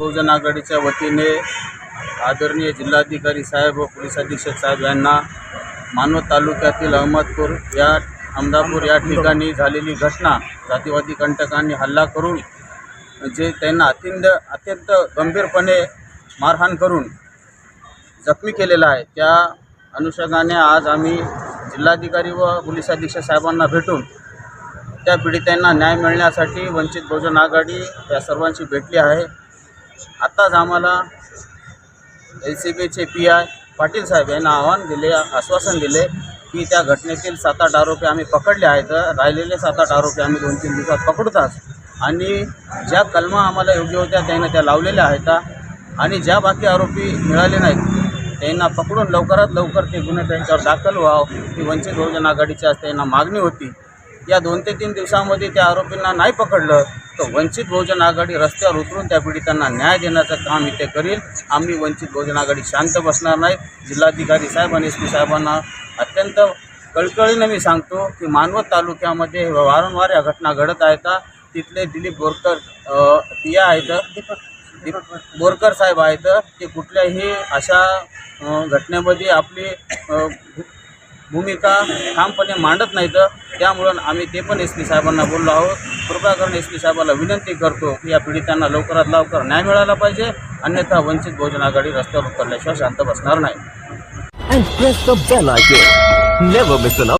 बहुजन आघाडीच्या वतीने आदरणीय जिल्हाधिकारी साहेब व पोलीस अधीक्षक साहेब यांना मानवत तालुक्यातील अहमदपूर या अहमदापूर या ठिकाणी झालेली घटना जातीवादी कंटकांनी हल्ला करून जे त्यांना अत्यंत अत्यंत गंभीरपणे मारहाण करून जखमी केलेला आहे. त्या अनुषंगाने आज आम्ही जिल्हाधिकारी व पोलीस अधीक्षक साहेबांना भेटून त्या पीडितांना न्याय मिळण्यासाठी वंचित बहुजन आघाडी या सर्वांशी भेटली आहे. आत्ताच आम्हाला एल सी बीचे पी आय पाटील साहेब यांना आव्हान दिले आश्वासन दिले की त्या घटनेतील सात आठ आरोपी आम्ही पकडले आहेत. राहिलेले सात आठ आरोपी आम्ही दोन तीन दिवसात पकडतात आणि ज्या कलमा आम्हाला योग्य होत्या त्यांना त्या लावलेल्या आहेत. आणि ज्या बाकी आरोपी मिळाले नाहीत त्यांना पकडून लवकरात लवकर ते गुन्हे त्यांच्यावर दाखल व्हावं. ही वंचित बहुजन आघाडीची आज त्यांना मागणी होती. या दोन ते तीन दिवसामध्ये त्या आरोपींना नाही पकडलं. वंचित बहुजन आघाडी रस्त्यावर उतरून त्या पीडितांना न्याय देण्याचं काम इथे करील. आम्ही वंचित बहुजन आघाडी शांत बसणार नाही. जिल्हाधिकारी साहेब आणि एस पी साहेबांना अत्यंत कळकळीनं मी सांगतो की मानवत तालुक्यामध्ये वारंवार या घटना घडत आहेत. तिथले दिलीप बोरकर या आहेत. दीपक बोरकर साहेब आहेत. ते कुठल्याही अशा घटनेमध्ये आपली भू- भूमिका ठामपणे मांडत नाहीत. त्यामुळं आम्ही ते पण एस पी साहेबांना बोललो आहोत. कृपा करून एस पी साहेबाला विनंती करतो की या पीडितांना लवकरात लवकर न्याय मिळाला पाहिजे अन्यथा वंचित बहुजन आघाडी रस्त्यावर उतरल्याशिवाय शांत बसणार नाही.